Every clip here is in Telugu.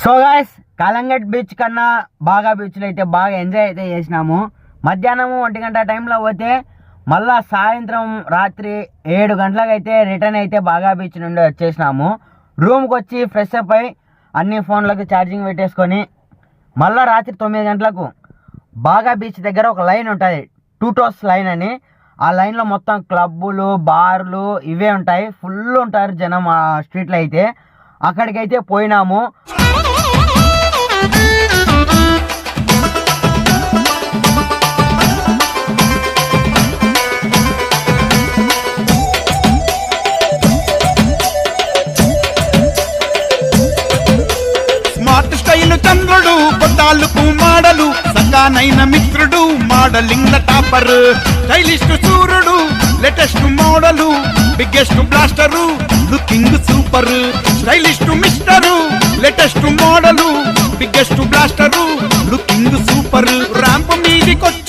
సో గాయస్ కాలంగట్ బీచ్ కన్నా బాగా బీచ్లో అయితే బాగా ఎంజాయ్ అయితే చేసినాము. మధ్యాహ్నం ఒంటి గంట టైంలో పోతే మళ్ళా సాయంత్రం రాత్రి ఏడు గంటలకైతే రిటర్న్ అయితే బాగా బీచ్ నుండి వచ్చేసినాము. రూమ్కి వచ్చి ఫ్రెష్ అప్ అయి అన్ని ఫోన్లకు ఛార్జింగ్ పెట్టేసుకొని మళ్ళా రాత్రి తొమ్మిది గంటలకు బాగా బీచ్ దగ్గర ఒక లైన్ ఉంటుంది. టూటోస్ లైన్ అని. ఆ లైన్లో మొత్తం క్లబ్బులు బార్లు ఇవే ఉంటాయి. ఫుల్ ఉంటారు జనం ఆ స్ట్రీట్లో అయితే. అక్కడికైతే పోయినాము. నయన మిత్రుడు మోడలింగ్ టాపర్. స్టైలిస్ట్ సూర్యుడు latest model biggest blaster looking super. Stylist mister latest model biggest blaster looking super. Ramp మీదికొచ్చిండా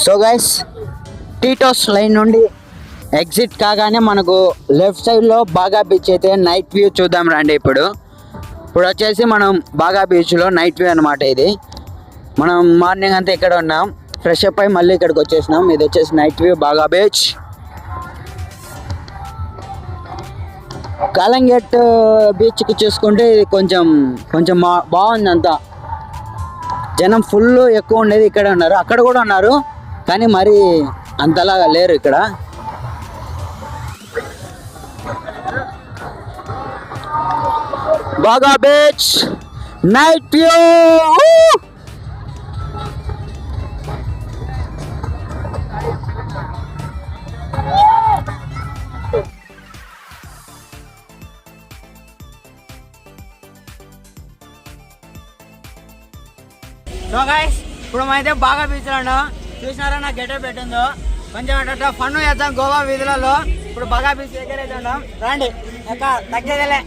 so guys Tito's lane నుండి ఎగ్జిట్ కాగానే మనకు లెఫ్ట్ సైడ్లో బాగా బీచ్ అయితే నైట్ వ్యూ చూద్దాం రండి ఇప్పుడు. ఇప్పుడు వచ్చేసి మనం బాగా బీచ్లో నైట్ వ్యూ అనమాట ఇది. మనం మార్నింగ్ అంతా ఇక్కడ ఉన్నాం. ఫ్రెష్ అప్ అయి మళ్ళీ ఇక్కడికి వచ్చేసినాం. ఇది వచ్చేసి నైట్ వ్యూ బాగా బీచ్ కాలంగేట్ బీచ్కి చూసుకుంటే ఇది కొంచెం కొంచెం మా- బాగుంది అంతా. జనం ఫుల్ ఎక్కువ ఉండేది ఇక్కడే ఉన్నారు. అక్కడ కూడా ఉన్నారు. కానీ మరి అంతలాగా లేరు ఇక్కడ. బాగా beach night view so guys ఇప్పుడు అయితే బాగా బీచ్లో ఉన్నాం. చూసినారా నా గెటప్ పెట్టిందో? కొంచెం అట్ట ఫన్ చేద్దాం గోవా వీధులలో. ఇప్పుడు బాగా బీచ్ ఉన్నాం. రండి. అక్క తగ్గేదేలే.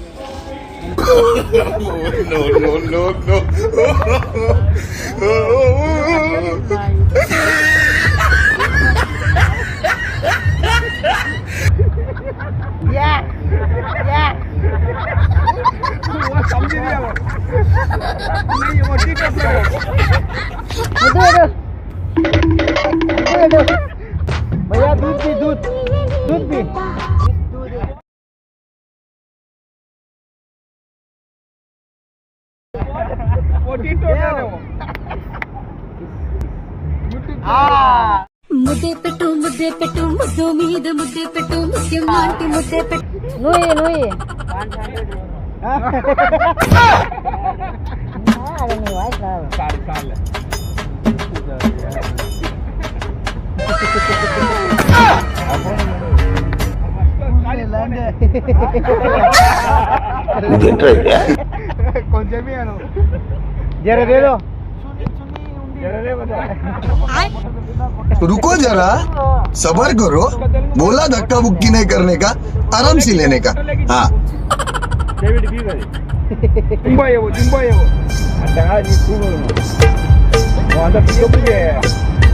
Yeah. भैया दूध भी दूध। दूध भी तो मुद्दे पेटू मुद्दे पेटू मुद्दो मीद मुद्दे पेटू मुद्दे मांटी मुद्दे पे नोए नोए हाँ अरे नहीं वाइस साल साल। जरा दे दो रुको जरा, सबर करो। बोला धक्का बुक्की नहीं करने का, आराम से लेने का। हाँ।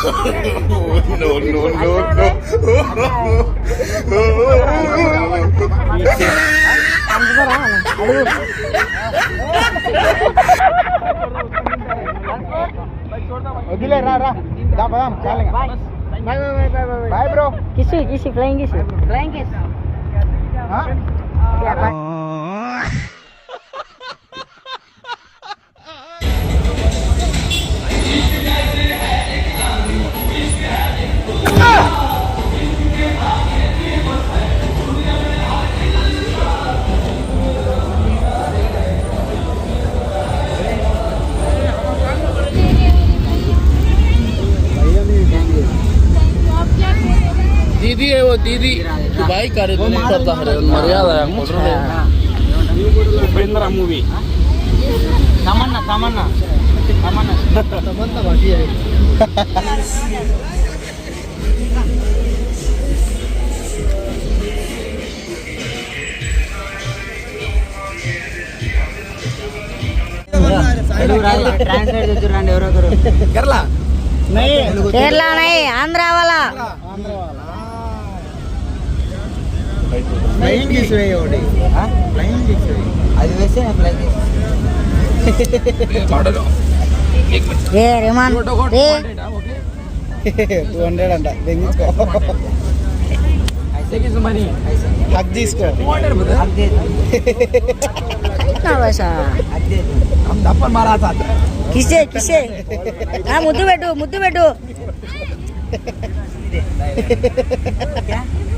oh, no, no, no, no. ನಾಯಕರು ಮರ್ಯಾದೆ ಉಪೇಂದ್ರ ಮೂವಿ. आंध्रा वाला ఫ్లయింగ్ కిస్ వే ఒకటి ఫ్లయింగ్ కిస్ వే అది వేస్తే ఏ రిమాన్. ఏ. టూ హండ్రెడ్ అంట. హక్ తీసుకో. కిసే కిసే. ఆ ముద్దు పెట్టు ముద్దు పెట్టు.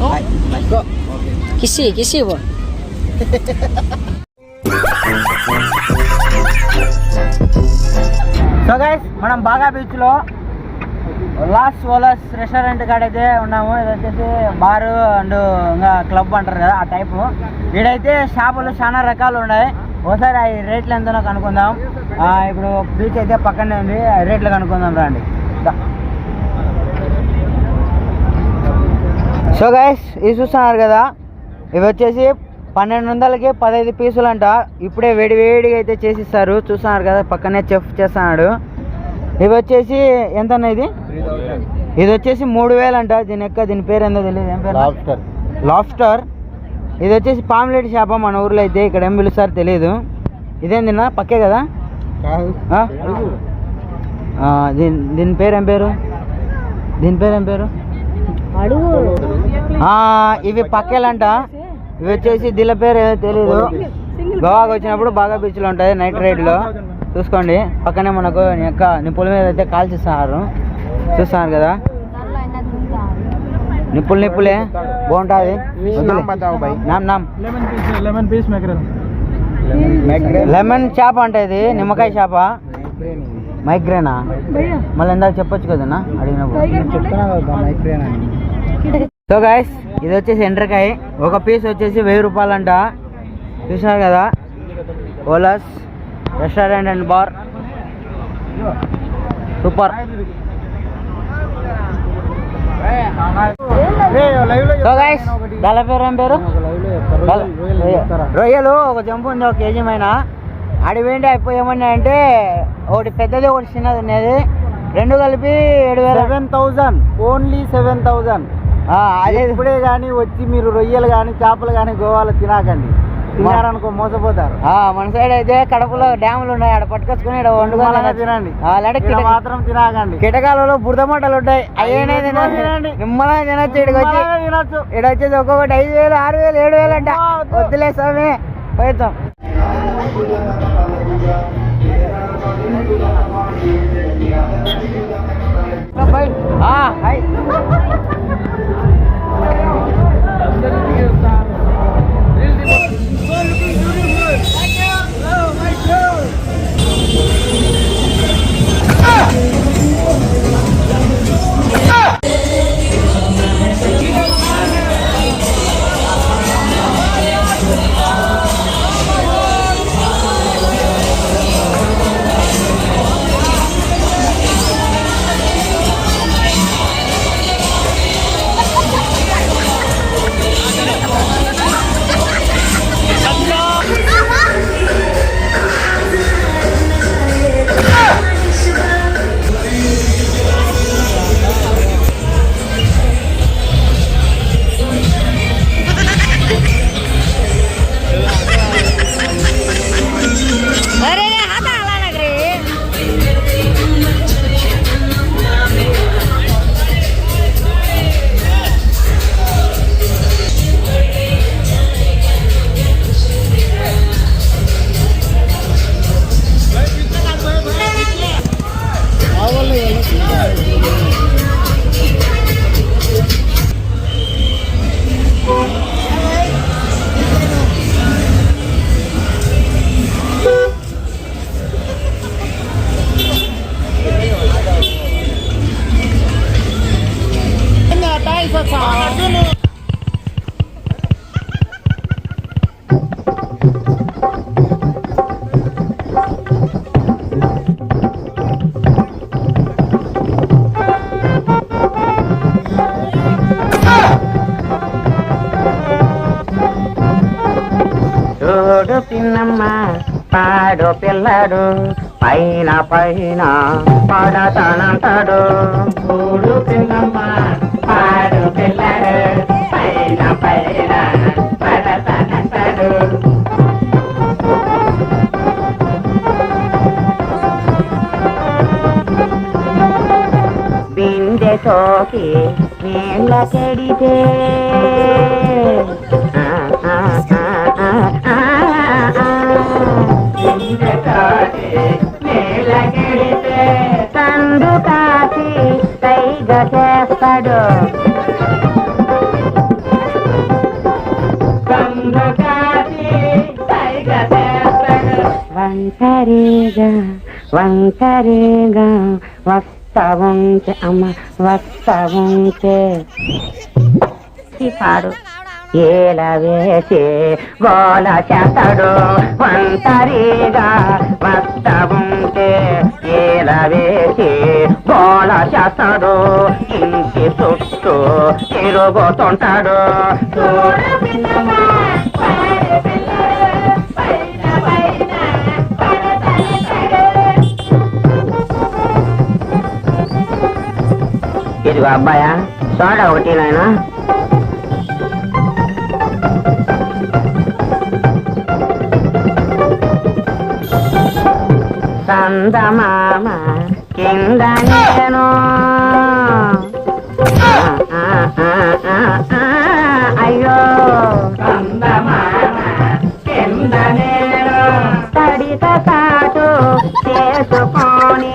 ఇప్పటికి అదే అదే మింజి మింజి ఇంకో సో గైస్ మనం బాగా బీచ్లో లాస్ ఓలాస్ రెస్టారెంట్ కాడైతే ఉన్నాము. ఇది వచ్చేసి బార్ అండ్ ఇంకా క్లబ్ అంటారు కదా ఆ టైపు ఈడైతే షాపులు చాలా రకాలు ఉన్నాయి. ఒకసారి ఆ రేట్లు ఎంతనో కనుక్కుందాం. ఆ, ఇప్పుడు బీచ్ అయితే పక్కనే ఉంది. ఆ రేట్లు కనుక్కుందాం రండి. సో గైస్ ఇది చూస్తున్నారు కదా ఇవి వచ్చేసి పన్నెండు వందలకి పదహైదు పీసులు అంట ఇప్పుడే వేడి వేడిగా అయితే చేసిస్తారు. చూస్తున్నారు కదా పక్కనే చెఫ్ చేస్తున్నాడు. ఇవి వచ్చేసి ఎంత అన్న ఇది? ఇది వచ్చేసి మూడు వేలు అంట దీని యొక్క దీని పేరు ఏందో తెలియదు ఏం పేరు? లాబ్స్టర్ ఇది వచ్చేసి పామ్లెట్ షాప మన ఊర్లో అయితే ఇక్కడ ఏం పిలుస్తారు తెలియదు ఇదేందిన్నా పక్కే కదా? కాదు. ఆ? ఆ, దీని దీని పేరు ఏం పేరు? దీని పేరు ఏం పేరు? ఇవి పక్కేలంట. ఇవి వచ్చేసి దీని పేరు తెలీదు. గోవాకి వచ్చినప్పుడు బాగా బీచ్లు ఉంటాయి నైట్ రైడ్లో చూసుకోండి. పక్కనే మనకు యొక్క నిప్పుల మీద అయితే కాల్చిస్తున్నారు. చూస్తున్నారు కదా? నిప్పులు నిప్పులే. బాగుంటుంది. లెమన్ చేప అంట ఇది. నిమ్మకాయ చేప. మైగ్రేనా? మళ్ళీ ఇందాక చెప్పొచ్చు కదన్నా? అడిగినప్పుడు. చెప్తున్నా సో గాయస్ ఇది వచ్చేసి ఎండ్రకాయ. ఒక పీస్ వచ్చేసి వెయ్యి రూపాయలంట. చూసినారు కదా? Ola's restaurant and bar. Super. So దాని పేరు ఏం పేరు? రొయ్యలు. ఒక జంపు ఉంది ఒక కేజీ పైన. అడివేంటి అయిపోయామన్నాయంటే అంటే ఒకటి పెద్దది ఒకటి చిన్నది ఉన్నది. రెండు కలిపి ఏడు వేల seven thousand. Only seven thousand. అదే. ఇప్పుడే కానీ వచ్చి మీరు రొయ్యలు కానీ చేపలు కానీ గోవాలో తినాకండి. తినారనుకో మోసపోతారు. ఆ, మన సైడ్ అయితే కడపలో డ్యాములు ఉన్నాయి. ఆడ పట్టుకొచ్చుకుని ఇక్కడ నిమ్మలంగా వండుకోవాలి తినండి. కిటక- మాత్రం తినాకండి. కిటకాలలో బురద మంటలు ఉంటాయి. అయ్యేనే తినండి. నిమ్మలంగా తినొచ్చు. ఇక్కడికి వచ్చి తినొచ్చు. ఇక్కడ వచ్చేసి ఒక్కొక్కటి ఐదు వేలు ఆరు వేలు ఏడు వేలు అంట. వద్దులే స్వామి పోయిద్దాం. పడతాడు పైన పైన పడతానంటాడు. చూడు పిల్లమ్మ పాడు పిల్లడు పైన పైన పడతానంటాడు. బిందె తోకి నీళ్ళ కెడితే తండు కాసి తైగ చేస్తాడు. తండు కాసి తైగ చేస్తాడు. వంకరేగా అమ్మ వస్తా పాడు. ఏల వేసి గోల చేతడు ఒంటరిగా భర్త ఉంటే ఏల వేసి గోల చేతడు ఇంటి చుట్టూ తిరుగుతుంటాడు. ఇదిగో అబ్బాయా సోడా ఒకటి నాయనా. సందమామ కింద నేను అయ్యో కింద నేను తడిత తాటు చేసుకొని.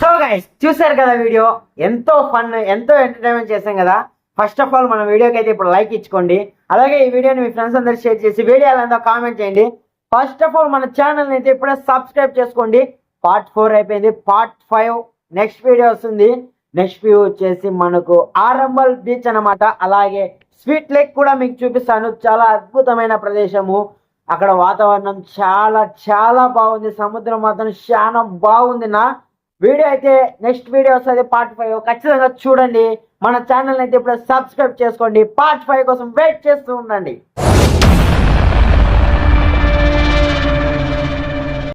సో గైస్ చూసారు కదా వీడియో? ఎంతో ఫన్ ఎంతో ఎంటర్టైన్మెంట్ చేశాం కదా? ఫస్ట్ ఆఫ్ ఆల్ మన వీడియోకి అయితే ఇప్పుడు లైక్ ఇచ్చుకోండి. అలాగే ఈ వీడియోని మీ ఫ్రెండ్స్ అందరు షేర్ చేసి వీడియో ఎలా కామెంట్ చేయండి. ఫస్ట్ ఆఫ్ ఆల్ మన ఛానల్ అయితే ఇప్పుడే సబ్స్క్రైబ్ చేసుకోండి. పార్ట్ ఫోర్ అయిపోయింది. పార్ట్ ఫైవ్ నెక్స్ట్ వీడియో వస్తుంది. నెక్స్ట్ వ్యూ వచ్చేసి మనకు ఆరంబల్ బీచ్ అన్నమాట. అలాగే స్వీట్ లేక్ కూడా మీకు చూపిస్తాను. చాలా అద్భుతమైన ప్రదేశము. అక్కడ వాతావరణం చాలా చాలా బాగుంది. సముద్రం మాత్రం చాలా బాగుంది నా. వీడియో అయితే నెక్స్ట్ వీడియో వస్తుంది. పార్ట్ ఫైవ్ ఖచ్చితంగా చూడండి. మన ఛానల్ అయితే ఇప్పుడు సబ్స్క్రైబ్ చేసుకోండి. పార్ట్ ఫైవ్ కోసం వెయిట్ చేస్తూ ఉండండి.